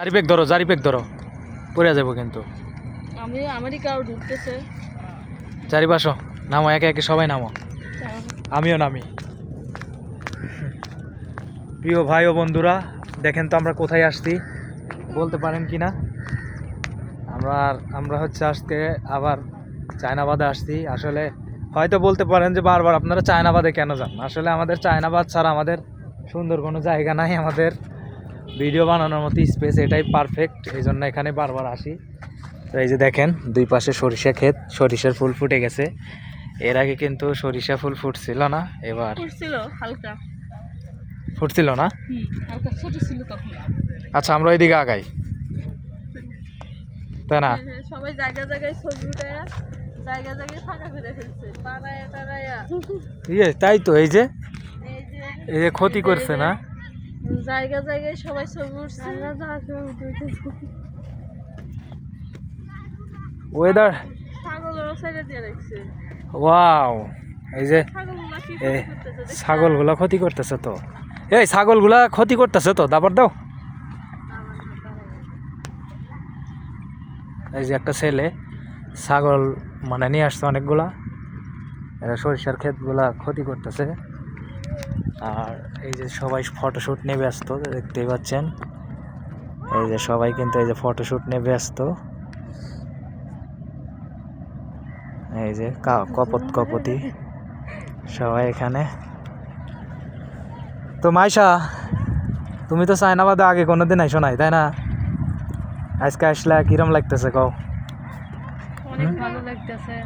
জারি ধরো জারি ধরো। পড়ে যাব কিন্তু। আমি আমেরিকাও ঢুকতেছে। চারি পাশো নামো একে একে সবাই নামো। আমিও নামি। প্রিয় ভাই ও বন্ধুরা দেখেন তো আমরা কোথায় আসছি। বলতে পারেন কি না আমরা আমরা হচ্ছে আজকে আবার চায়নাবাদে আসছি। আসলে হয়তো বলতে পারেন যে বারবার আপনারা চায়নাবাদে কেন যান? আসলে আমাদের চায়নাবাদ ছাড়া আমাদের সুন্দর কোনো জায়গা নাই আমাদের। ভিডিও বানানোর মতো স্পেস এটাই পারফেক্ট এই জন্য এখানে বারবার আসি। তো এই যে দেখেন দুই পাশে সরিষা ক্ষেত সরিষার ফুল ফুটে গেছে। এর আগে কিন্তু সরিষা ফুল ফুটছিল না এবার ফুটছিল হালকা। ফুটছিল না? আচ্ছা আমরা ওইদিকে আগাই। তাই না? হ্যাঁ, সবাই জায়গা জায়গায় ছবি উঠায় জায়গা জায়গায় ফাঁকা করে ফেলছে পাড়ায় টাড়ায়া। ইয়ে তাই তো এই যে? এই যে ক্ষতি করছে না? জায়গা জায়গায় সবাই ছবি উঠছে। ওয়েদার ছাগলেরও সাইডে দিয়ে রাখছে। ওয়াও এই যে? ছাগলগুলা ক্ষতি করতেছে তো। এই ছাগলগুলা ক্ষতি করতেছে তো দাবার দাও। এই যে একটা ছেলে ছাগল মানে নিয়ে আসছে অনেকগুলা। এরা সরিষার ক্ষেতগুলা ক্ষতি করতেছে। আর এই যে সবাই ফটোশ্যুট নিয়ে ব্যস্ত দেখতেই পাচ্ছেন। এই যে সবাই কিন্তু এই যে ফটোশ্যুট নিয়ে ব্যস্ত। এই যে কপত কপতি সবাই এখানে। তো মাইশা তুমি তো চায়নাবাদে আগে কোনোদিন আইসো নাই তাই না? আজকে আসলে কিরম লাগতেছে কও? ভালো লাগতেছে।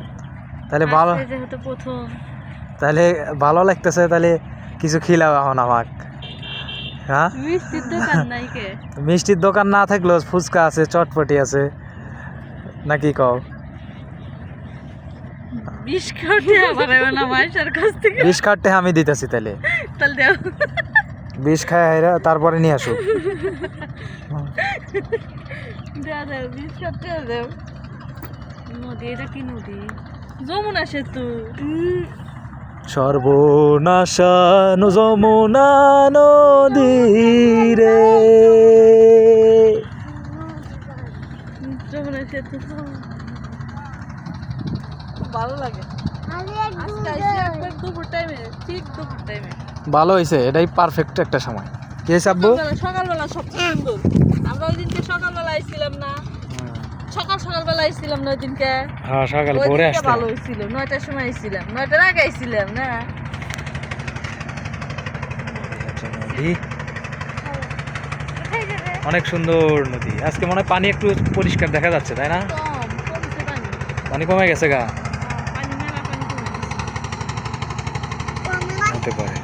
তাহলে ভালো যেহেতু প্রথম। তাহলে ভালো লাগতেছে তাহলে কিছু খিলাও এখন আমাক। হ্যাঁ? মিষ্টির দোকান না থাকলেও ফুচকা আছে চটপটি আছে। নাকি কও? বিষ কাটতে আমি দিতেছি তাহলে। বিষ খায় হাইরা তারপরে নিয়ে আসুক দেও দেও বিষ নদী এটা কি নদী? যমুনা সেতু। সর্বনাশা যমুনা নদী রে যমুনা সেতু ভালো লাগে হয়েছে এটাই পারফেক্ট একটা সময়। কে সাব্বু সকালবেলা সবচেয়ে সুন্দর। আমরা ওই দিনকে সকালবেলা আইছিলাম না। সকাল সকালবেলা আইছিলাম না দিনকে। হ্যাঁ সকাল ভোরে আসতে ভালো নয়টার সময় আইছিলাম। নয়টার আগে আইছিলাম না? অনেক সুন্দর নদী। আজকে মনে হয় পানি একটু পরিষ্কার দেখা যাচ্ছে তাই না? পানি কমে গেছে গা। গেছে। হতে পারে।